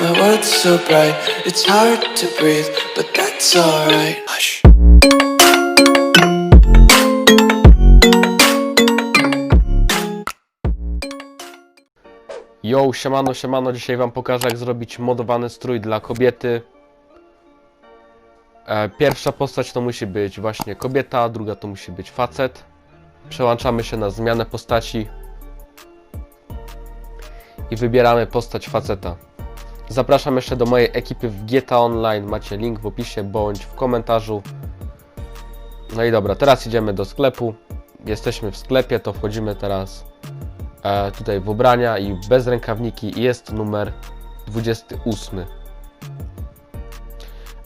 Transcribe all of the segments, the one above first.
My world's so bright, it's hard to breathe, but that's alright. Hush. Yo, siemano, siemano, dzisiaj wam pokażę jak zrobić modowany strój dla kobiety. E, pierwsza postać to musi być właśnie kobieta, druga to musi być facet. Przełączamy się na zmianę postaci i wybieramy postać faceta. Zapraszam jeszcze do mojej ekipy w GTA Online, macie link w opisie bądź w komentarzu. No i dobra, teraz idziemy do sklepu. Jesteśmy w sklepie, to wchodzimy teraz e, tutaj w ubrania i bez rękawniki jest numer 28.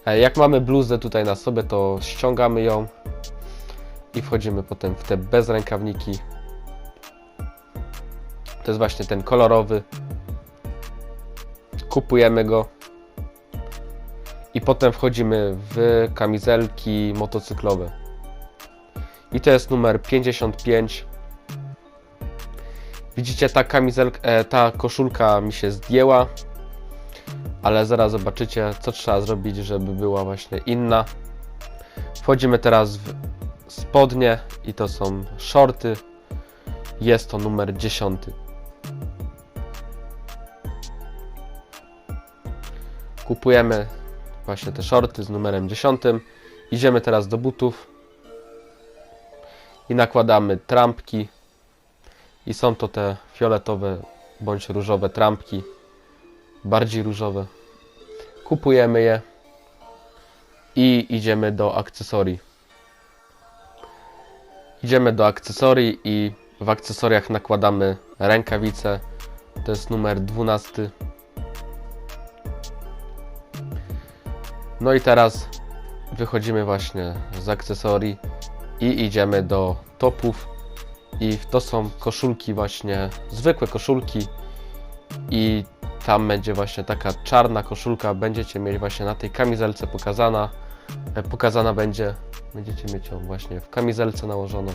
E, jak mamy bluzę tutaj na sobie, to ściągamy ją i wchodzimy potem w te bez rękawniki. To jest właśnie ten kolorowy. Kupujemy go. I potem wchodzimy w kamizelki motocyklowe. I to jest numer 55. Widzicie, ta kamizelka, e, ta koszulka mi się zdjęła, ale zaraz zobaczycie, co trzeba zrobić, żeby była właśnie inna. Wchodzimy teraz w spodnie i to są shorty. Jest to numer 10. Kupujemy właśnie te shorty z numerem 10. Idziemy teraz do butów i nakładamy trampki i są to te fioletowe bądź różowe trampki, bardziej różowe. Kupujemy je i idziemy do akcesorii. Idziemy do akcesorii i w akcesoriach nakładamy rękawice. To jest numer 12. No i teraz wychodzimy właśnie z akcesorii i idziemy do topów. I to są koszulki właśnie, zwykłe koszulki. I tam będzie właśnie taka czarna koszulka, będziecie mieć właśnie na tej kamizelce pokazana, e, pokazana będzie, będziecie mieć ją właśnie w kamizelce nałożoną.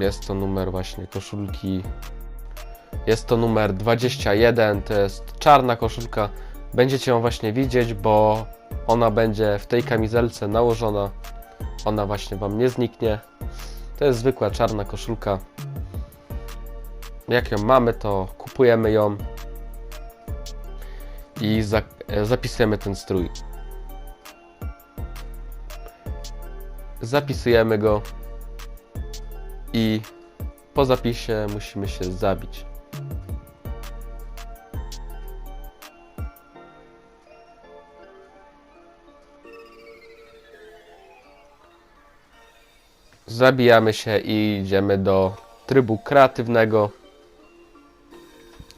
Jest to numer właśnie koszulki, jest to numer 21, to jest czarna koszulka, będziecie ją właśnie widzieć, bo ona będzie w tej kamizelce nałożona ona właśnie Wam nie zniknie. To jest zwykła czarna koszulka. Jak ją mamy, to kupujemy ją i e, zapisujemy ten strój. Zapisujemy go i po zapisie musimy się zabić. Zabijamy się i idziemy do trybu kreatywnego.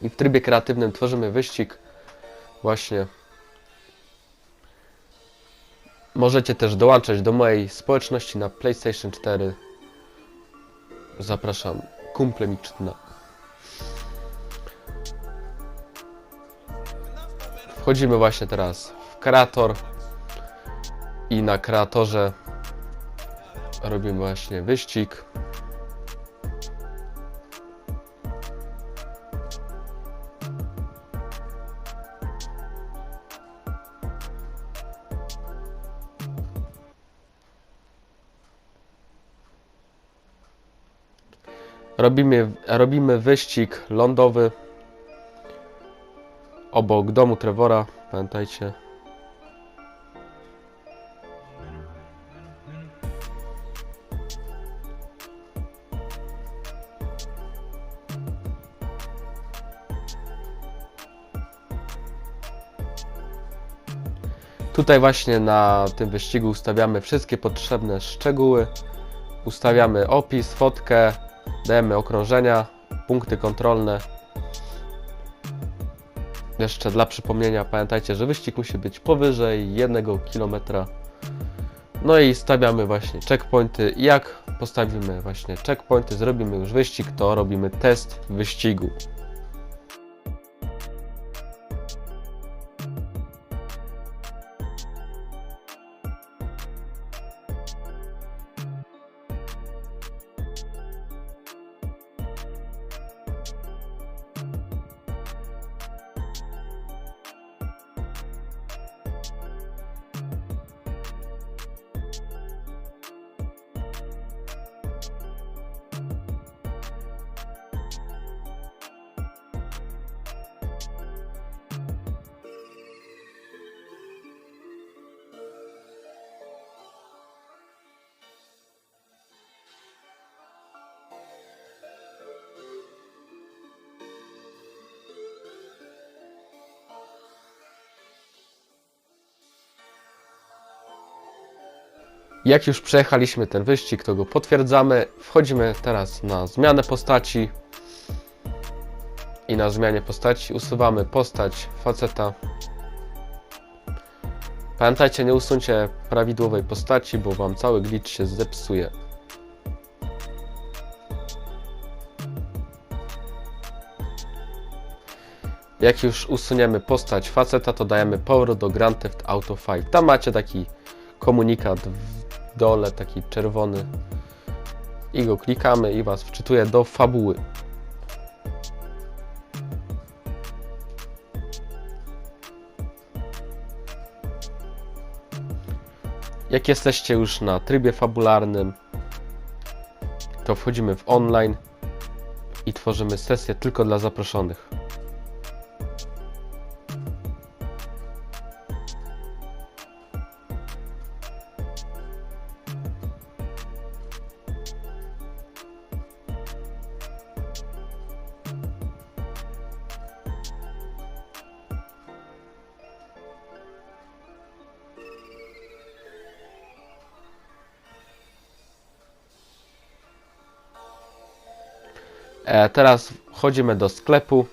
I w trybie kreatywnym tworzymy wyścig. Właśnie. Możecie też dołączać do mojej społeczności na PlayStation 4. Zapraszam. Kumple mi czytna. Wchodzimy właśnie teraz w kreator. I na kreatorze robimy właśnie wyścig. Robimy, robimy wyścig lądowy obok domu Trevora, pamiętajcie. Tutaj właśnie na tym wyścigu ustawiamy wszystkie potrzebne szczegóły. Ustawiamy opis, fotkę, dajemy okrążenia, punkty kontrolne. Jeszcze dla przypomnienia pamiętajcie, że wyścig musi być powyżej 1 km. No i stawiamy właśnie checkpointy. Jak postawimy właśnie checkpointy, zrobimy już wyścig, to robimy test wyścigu. Jak już przejechaliśmy ten wyścig, to go potwierdzamy. Wchodzimy teraz na zmianę postaci. I na zmianie postaci usuwamy postać faceta. Pamiętajcie, nie usuńcie prawidłowej postaci, bo wam cały glitch się zepsuje. Jak już usuniemy postać faceta, to dajemy powrót do Grand Theft Auto 5. Tam macie taki komunikat dole, taki czerwony. I go klikamy i was wczytuje do fabuły. Jak jesteście już na trybie fabularnym, to wchodzimy w online i tworzymy sesję tylko dla zaproszonych. Teraz wchodzimy do sklepu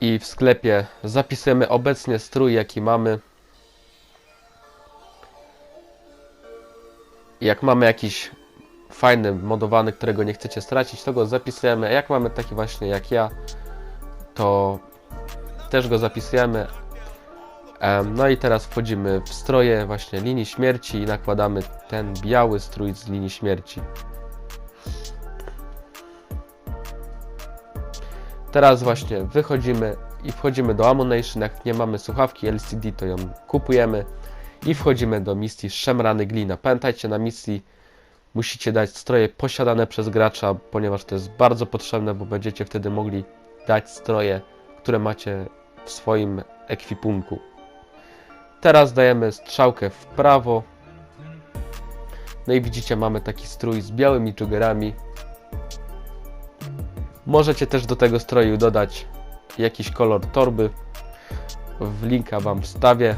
i w sklepie zapisujemy obecnie strój, jaki mamy. Jak mamy jakiś fajny, modowany, którego nie chcecie stracić, to go zapisujemy. Jak mamy taki właśnie jak ja, to też go zapisujemy. Em, No i teraz wchodzimy w stroje właśnie linii śmierci i nakładamy ten biały strój z linii śmierci. Teraz właśnie wychodzimy i wchodzimy do Ammunition. Jak nie mamy słuchawki LCD, to ją kupujemy i wchodzimy do misji Szemrany Glina. Pamiętajcie, na misji musicie dać stroje posiadane przez gracza, ponieważ to jest bardzo potrzebne, bo będziecie wtedy mogli dać stroje, które macie w swoim ekwipunku. Teraz dajemy strzałkę w prawo. No i widzicie, mamy taki strój z białymi joggerami. Możecie też do tego stroju dodać jakiś kolor torby. W linka Wam wstawię.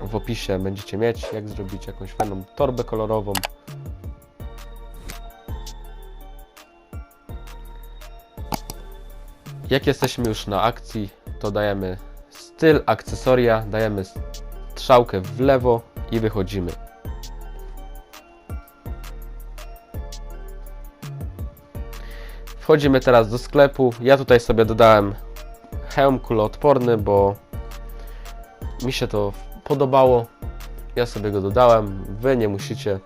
W opisie będziecie mieć, jak zrobić jakąś fajną torbę kolorową. Jak jesteśmy już na akcji, to dajemy styl, akcesoria, dajemy strzałkę w lewo i wychodzimy. Wchodzimy teraz do sklepu. Ja tutaj sobie dodałem hełm kuloodporny, bo mi się to podobało. Ja sobie go dodałem. Wy nie musicie.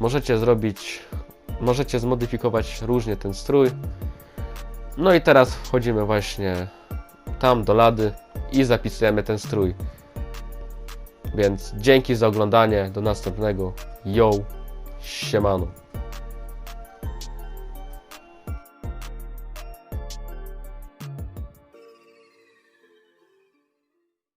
Możecie zrobić, możecie zmodyfikować różnie ten strój. No i teraz wchodzimy właśnie tam do lady i zapisujemy ten strój. Więc dzięki za oglądanie. Do następnego. Yo, siemano.